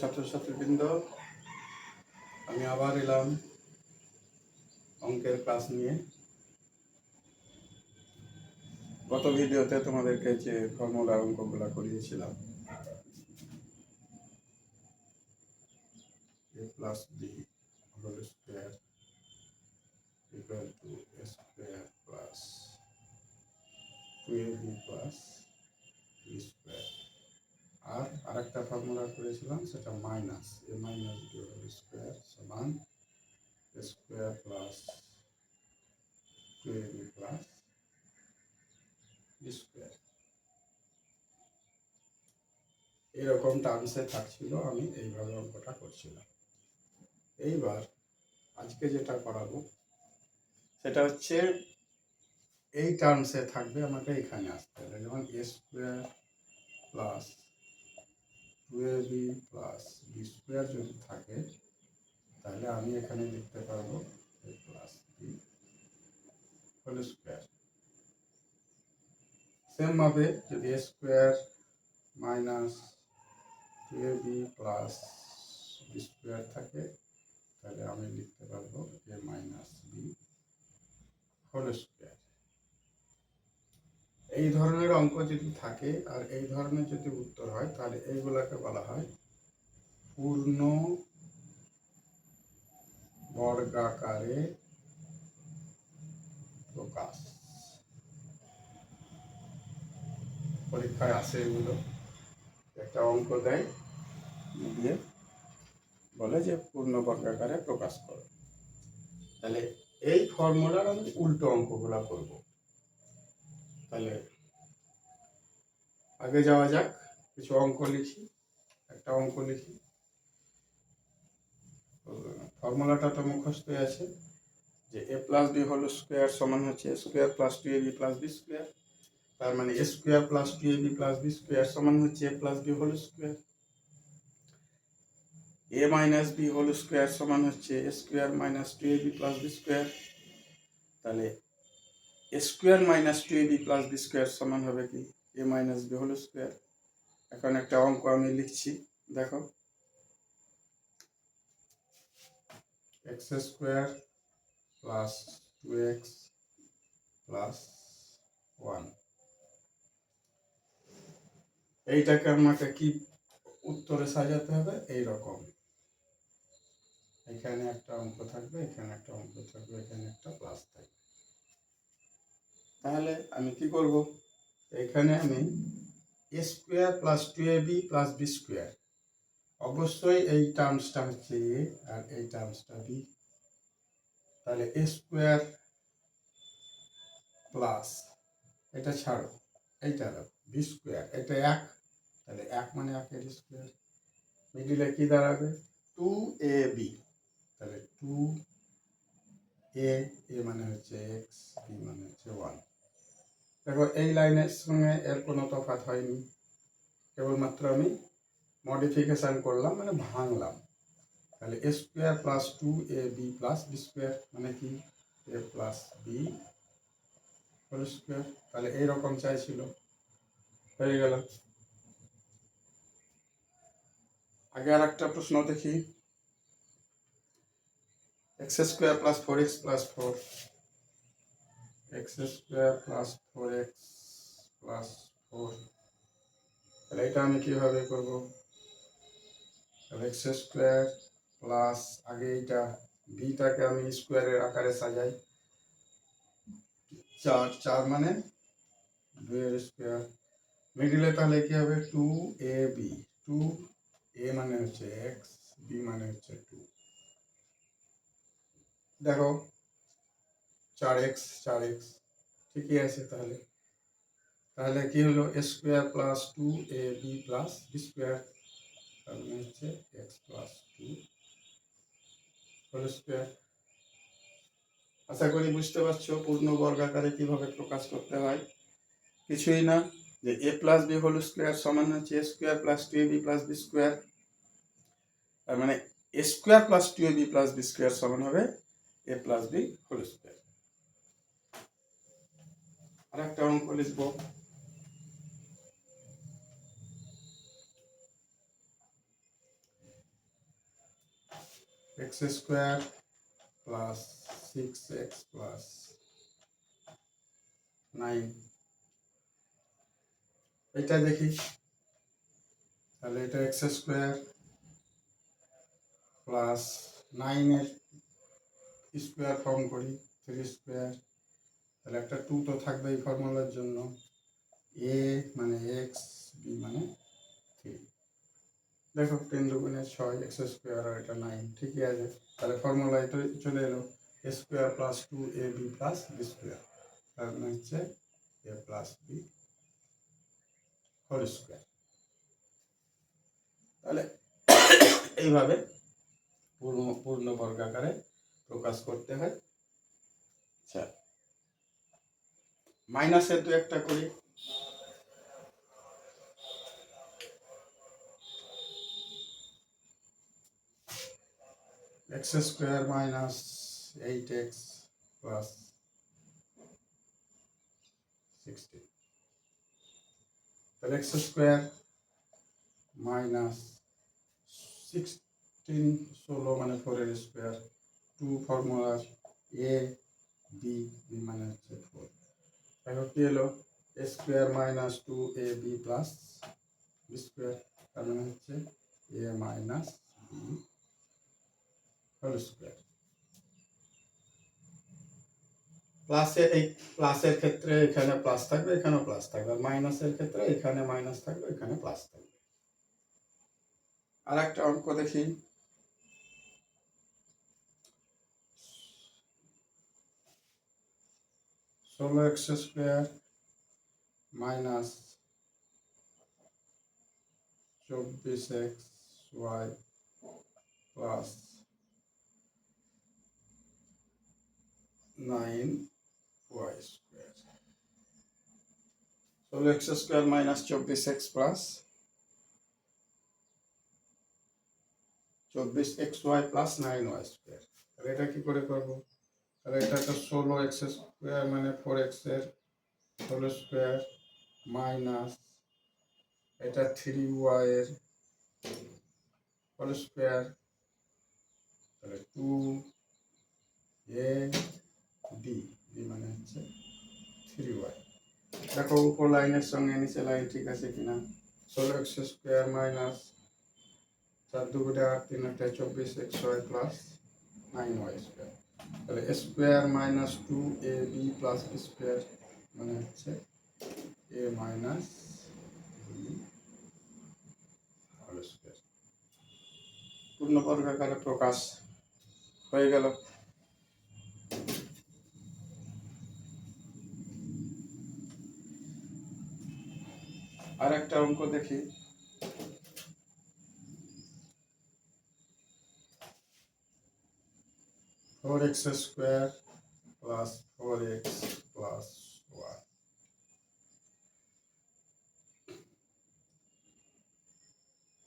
ছাত্রছাত্রীবৃন্দ, আমি আবার এলাম অঙ্কের ক্লাস নিয়ে। গত ভিডিওতে তোমাদেরকে যে ফর্মুলা অঙ্কগুলো করিয়েছিলাম equal to a square plus 2ab plus b square আর আরেকটা ফর্মুলা করেছিলাম, সেটা minus a minus whole square সমান square plus two b plus square এরকম টার্মসে থাকছিল, আমি এইভাবে অঙ্কটা করছিলাম। এইবার আজকে যেটা করাবো, সেটা হচ্ছে এই টার্মসে থাকবে আমাকে এখানে আসতে হবে, যেমন a square plus two a b plus b square যদি থাকে, তাহলে আমি এখানে লিখতে পারব a plus b whole square সেমভাবে যদি a square minus two a b plus b square থাকে, তাহলে আমি লিখতে পারব a minus b whole square এই ধরনের অঙ্ক যদি থাকে আর এই ধরনের যদি উত্তর হয়, তাহলে এইগুলাকে বলা হয় পূর্ণ বর্গাকারে প্রকাশ। পরীক্ষায় আসে এগুলো। একটা অঙ্ক দেয়, দিয়ে বলে যে পূর্ণ বর্গাকারে প্রকাশ করো। তাহলে এই ফর্মুলার আমি উল্টো অঙ্কগুলা করব। তাহলে আগে যাওয়া যাক, কিছু অঙ্ক লিখি, একটা অঙ্ক লিখি। ফর্মুলাটা তো মুখস্থই আছে, যে a plus b whole square সমান হচ্ছে a square plus two a b plus b square তার মানে a square plus two a b plus b square সমান হচ্ছে a plus b whole square a minus b whole square সমান হচ্ছে a square minus two a b plus b square তাহলে square minus two a b plus b square সমান হবে কি? A minus b whole square এখন একটা অঙ্ক আমি লিখছি, দেখো। X square plus two x plus one এইটাকে আমাকে কি উত্তরে সাজাতে হবে? এই রকম এখানে একটা অঙ্ক থাকবে, এখানে একটা অঙ্ক থাকবে, এখানে একটা প্লাস থাকবে। তাহলে আমি কি করব? এখানে আমি a square plus two a b plus b square অবশ্যই এই টার্মসটা হচ্ছে এ আর এই টার্মসটা বি তাহলে এ স্কোয়ার প্লাস এটা ছাড়ো, এইটা দেখো বি স্কোয়ার এটা এক। তাহলে এক মানে এক একের স্কোয়ার মিডিলে কি দাঁড়াবে? টু এ বি তাহলে টু এ এ মানে হচ্ছে এক্স বি মানে হচ্ছে ওয়ান দেখো, এই লাইনের সঙ্গে এর কোনো তফাৎ হয়নি। কেবলমাত্র আমি মডিফিকেশান করলাম মানে ভাঙলাম। তাহলে a square plus two a b plus b square মানে কি? A plus b whole square তাহলে এইরকম চাইছিল। হয়ে গেল। আগে আর একটা প্রশ্ন দেখি। X square plus four x plus four x square plus four x plus four তাহলে এটা আমি কীভাবে করব তাহলে এক্স স্কোয়ার প্লাস আগে এইটা বিটাকে আমি স্কোয়ারের আকারে সাজাই চার চার মানে দুইয়ের স্কোয়ার মিডিলে তাহলে কি হবে two a b two a মানে হচ্ছে এক্স বি মানে হচ্ছে টু দেখো চার এক্স চার এক্স। ঠিকই আছে তাহলে। তাহলে কি হলো? A square plus two a b plus b square. তার মানে হচ্ছে x plus two whole square. আশা করি বুঝতে পারছ পূর্ণ বর্গাকারে কীভাবে প্রকাশ করতে হয়। কিছুই না যে a plus b whole square সমান হচ্ছে a square plus two a b plus b square. তার মানে a square plus two a b plus b square সমান হবে a plus b whole square. একটা অঙ্ক লিখব। X square plus six x plus nine এটা দেখি। তাহলে এটা এক্স স্কোয়ার প্লাস নাইনের স্কোয়ার ফর্ম করি। থ্রি স্কোয়ার তাহলে একটা টু তো থাকবে এই ফর্মুলার জন্য। এ মানে এক্স বি মানে থ্রি দেখো তিন দুগুণে ছয় এক্স স্কোয়ার আর এটা নাইন ঠিকই আছে। তাহলে ফর্মুলা এটা চলে এলো। A square plus two a b plus b square তার মানে হচ্ছে a plus b whole square তাহলে এইভাবে পূর্ণ পূর্ণ বর্গাকারে প্রকাশ করতে হয়। মাইনাসের দু একটা করি। X square minus eight x plus sixteen তাহলে এক্স স্কোয়ার মাইনাস সিক্সটিন ষোলো মানে ফোরের স্কোয়ার। টু ফর্মুলার এ বি মানে হচ্ছে ফোর এখন কি এলো a square minus two a b plus b square তার মানে হচ্ছে a minus b whole square প্লাসে এই প্লাসের ক্ষেত্রে এখানে প্লাস থাকবে এখানে প্লাস থাকবে, আর মাইনাসের ক্ষেত্রে এখানে মাইনাস থাকবে, এখানে প্লাস থাকবে। আর একটা অঙ্ক দেখি। ষোলো এক্স স্কোয়ার মাইনাস চব্বিশ x y plus nine y square. ষোলো এক্স স্কোয়ার মাইনাস চব্বিশ এক্স প্লাস চব্বিশ x y plus nine y square. এটা কি করে করব? তাহলে এটা তো ষোলো এক্স স্কোয়ার মানে ফোর এক্সের ষোলো স্কোয়ার মাইনাস এটা থ্রি ওয়াই এর হোল স্কোয়ার তাহলে টু এ বি বি মানে হচ্ছে থ্রি ওয়াই দেখো উপর লাইনের সঙ্গে নিচে লাইন ঠিক আছে কিনা? ষোলো এক্স স্কোয়ার মাইনাস চার দুগুটে আট তিন একটা চব্বিশ x y plus nine y square তাহলে square minus two a b plus square মানে হচ্ছে এ মাইনাস পূর্ণ বর্গাকারে প্রকাশ হয়ে গেল। আর একটা অঙ্ক দেখি। Four x square plus four x plus one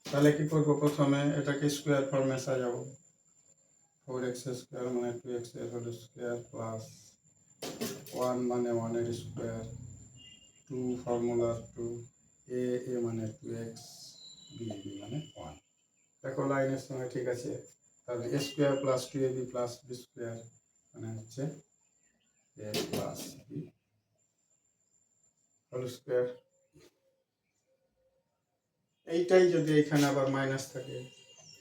তাহলে কি করব প্রথমে? এটাকে স্কোয়ার ফর্মে সাজাবো। ফোর এক্স স্কোয়ার মানে টু এক্সের হোল স্কোয়ার প্লাস ওয়ান মানে ওয়ানের স্কোয়ার টু ফর্মুলার টু এ এ মানে টু এক্স বি বি মানে ওয়ান দেখো লাইনের সঙ্গে ঠিক আছে? তাহলে a square plus two a b plus b square মানে হচ্ছে a plus b whole square এইটাই যদি এখানে আবার মাইনাস থাকে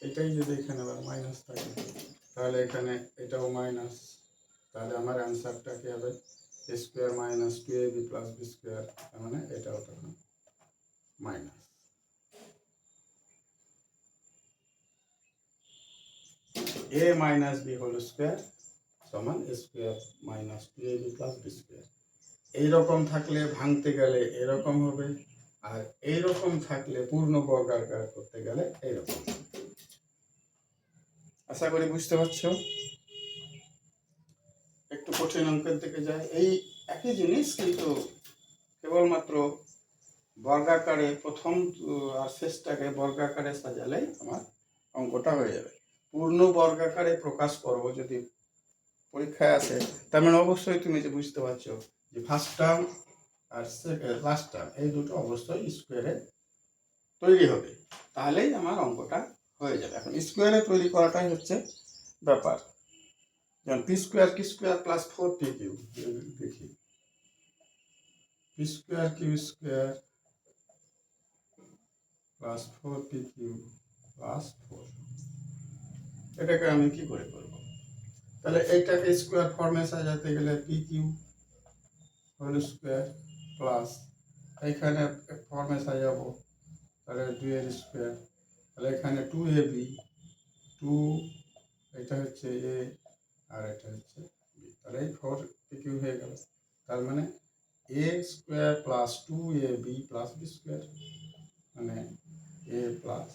এটাই যদি এখানে আবার মাইনাস থাকে, তাহলে এখানে এটাও মাইনাস তাহলে আমার অ্যান্সারটা কি হবে? Square minus two a b plus b square মানে এটাও তখন minus a minus b whole square সমান square minus two a b plus b square এইরকম থাকলে ভাঙতে গেলে এরকম হবে, আর এইরকম থাকলে পূর্ণ বর্গাকার করতে গেলে এইরকম। আশা করি বুঝতে পারছ? একটু কঠিন অঙ্কের দিকে যায় এই একই জিনিস কিন্তু কেবলমাত্র বর্গাকারে প্রথম আর শেষটাকে বর্গাকারে সাজালেই আমার অঙ্কটা হয়ে যাবে। পূর্ণ বর্গাকারে প্রকাশ করব যদি পরীক্ষায় আসে, তার মানে অবশ্যই তুমি যে বুঝতে পারছ যে ফার্স্ট টার্ম আর লাস্ট টার্ম এই দুটো অবশ্যই স্কোয়ারে তৈরি হবে। তাহলেই আমার অঙ্কটা হয়ে যাবে। এখন স্কোয়ারে তৈরি করাটাই হচ্ছে ব্যাপার। যেমন পি স্কোয়ার কি square plus four p q দেখি। P square q square plus four p q plus four এটাকে আমি কি করে করব? তাহলে এইটাকে স্কোয়ার ফর্মে সাজাতে গেলে p q whole square plus এইখানে ফর্মে সাজাবো, তাহলে দুই এর স্কোয়ার তাহলে এখানে টু এ বি টু এটা হচ্ছে এ আর এটা হচ্ছে বি তাহলে এই ফোর পি কিউ হয়ে গেল? তার মানে a square plus two a b plus b square মানে এ প্লাস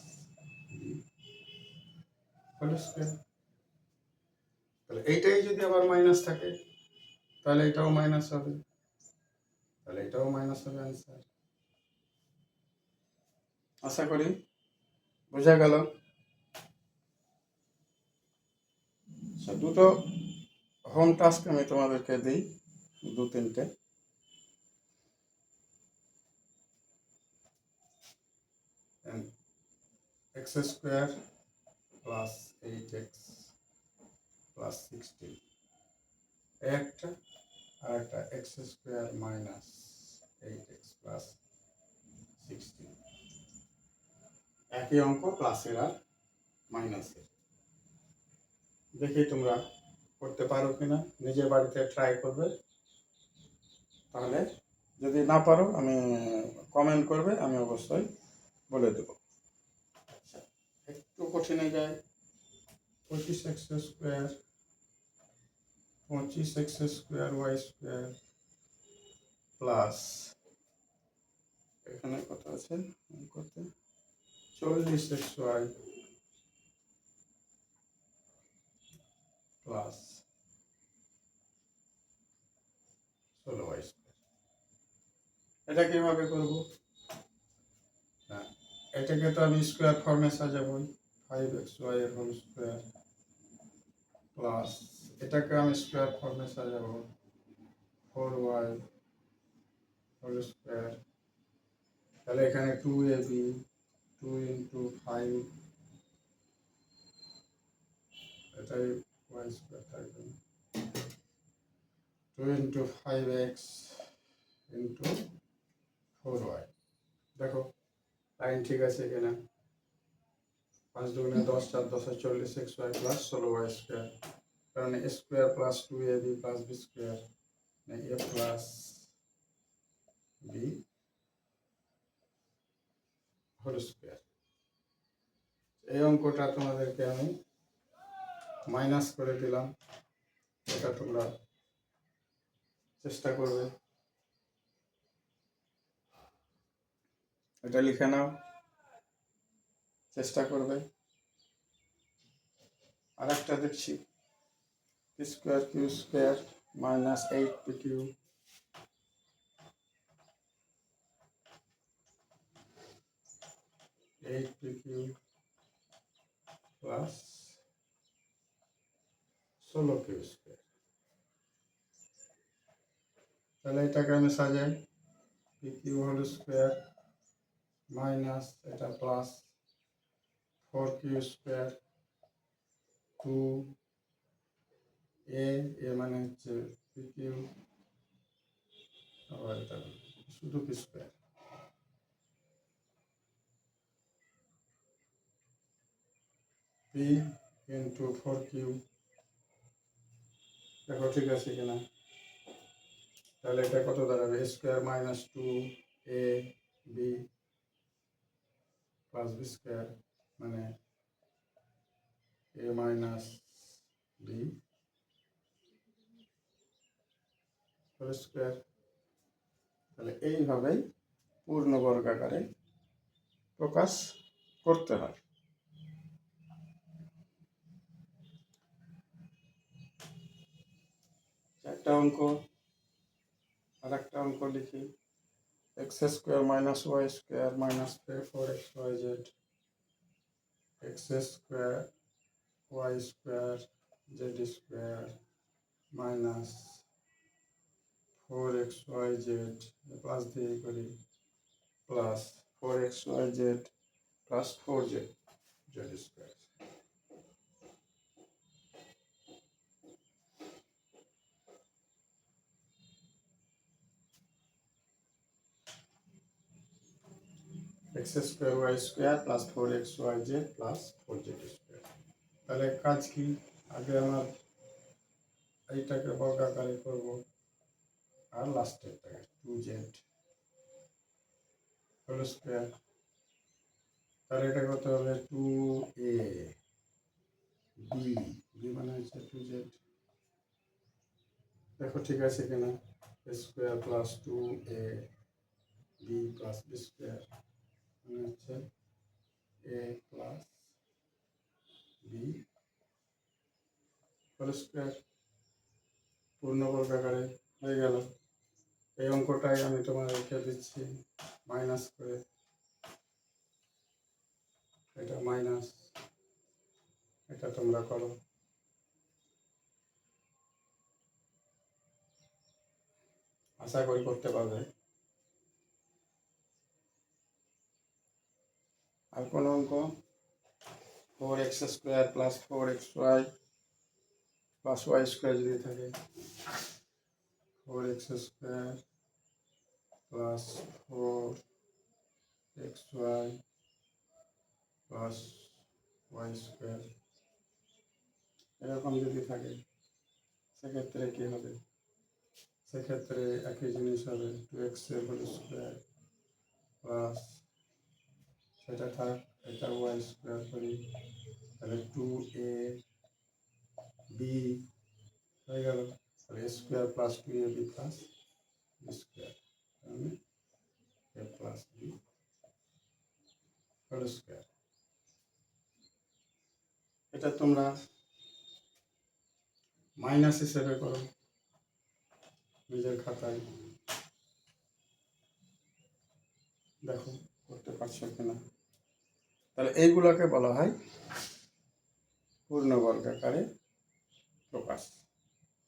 হোল তাহলে এইটাই যদি আবার মাইনাস থাকে, তাহলে এটাও মাইনাস হবে। তাহলে এটাও মাইনাস হবে অ্যান্সার আশা করি বোঝা গেল। দুটো হোম টাস্ক আমি তোমাদেরকে দিই, দু তিনটে। X square plus eight x plus sixteen একটা আর একটা x square minus eight x plus sixteen একই অঙ্ক প্লাসের আর মাইনাসের দেখি তোমরা করতে পারো কিনা, নিজের বাড়িতে ট্রাই করবে। তাহলে যদি না পারো, আমি কমেন্ট করবে, আমি অবশ্যই বলে দেবো। কঠিনে যায়। পঁচিশ এক্স স্কোয়ার পঁচিশ x square y square plus এখানে কত আছে? করতে চল্লিশ এক্স ওয়াই প্লাস ষোলো ওয়াই এটা কীভাবে করব? না এটাকে তো আমি স্কোয়ার ফর্মে সাজাবই ফাইভ এক্স ওয়াই এর হোল স্কোয়ার প্লাস এটাকে আমি স্কোয়ার ফর্মে সাজাবো? ফোর ওয়াই হোল স্কোয়ার তাহলে এখানে two a b two into five এটাই ওয়াই স্কোয়ার থাকবে। Two into five x into four y দেখো লাইন ঠিক আছে কিনা? পাঁচ দুগুণে দশ, চার, দশে চল্লিশ, এক্স ওয়াই প্লাস ষোলো ওয়াই স্কোয়ার। কারণ a square plus two a b plus b square a plus b whole square. এই অঙ্কটা তোমাদেরকে আমি মাইনাস করে দিলাম। এটা তোমরা চেষ্টা করবে। এটা লিখে নাও। চেষ্টা করবে। আর একটা দেখছি square q square minus eight p q eight p q plus ষোলো কিউ স্কোয়ার তাহলে এটাকে আমি সাজাই। P q whole square minus এটা plus four q square two a a মানে হচ্ছে পি কিউ আবার শুধু p square p into four q দেখো ঠিক আছে কিনা তাহলে এটা কত দাঁড়াবে square minus two a b plus b square মানে এ মাইনাস বি স্কোয়ার তাহলে এইভাবেই পূর্ণ বর্গাকারে প্রকাশ করতে হয়। একটা অঙ্ক আর একটা অঙ্ক লিখি। X square minus y square minus four x y z x square, y square, z square minus four x y z, plus দিয়ে করি? Plus four x y z, plus four z z square. X square y square plus four x y z plus four z square তাহলে কাজ কি? আগে আমার এইটাকে বর্গাকারে করব আর লাস্টেরটাকে টু জেড হোল স্কোয়ার তাহলে এটা কত হবে? টু এ বি বি মানে হচ্ছে টু জেড দেখো ঠিক আছে কিনা? Square plus two a b plus b square মানে হচ্ছে a plus b whole square পূর্ণবর্গ আকারে হয়ে গেল। এই অঙ্কটাই আমি তোমার রেখে দিচ্ছি মাইনাস করে। এটা মাইনাস এটা তোমরা করো। আশা করি করতে পারবে। আর কোন অঙ্ক? Four x square plus four x y plus y square যদি থাকে four x square plus four x y plus y square এরকম যদি থাকে, সেক্ষেত্রে কী হবে? সেক্ষেত্রে একই জিনিস হবে two x whole square plus সেটা থাক এটা ওয়াই স্কোয়ার করি, তাহলে টু এ বি হয়ে গেল। তাহলে square plus two a b plus b square তাহলে a plus b whole square এটা তোমরা মাইনাস হিসেবে করো নিজের খাতায়। দেখো, করতে পারছ কিনা? তাহলে এইগুলোকে বলা হয় পূর্ণবর্গাকারে প্রকাশ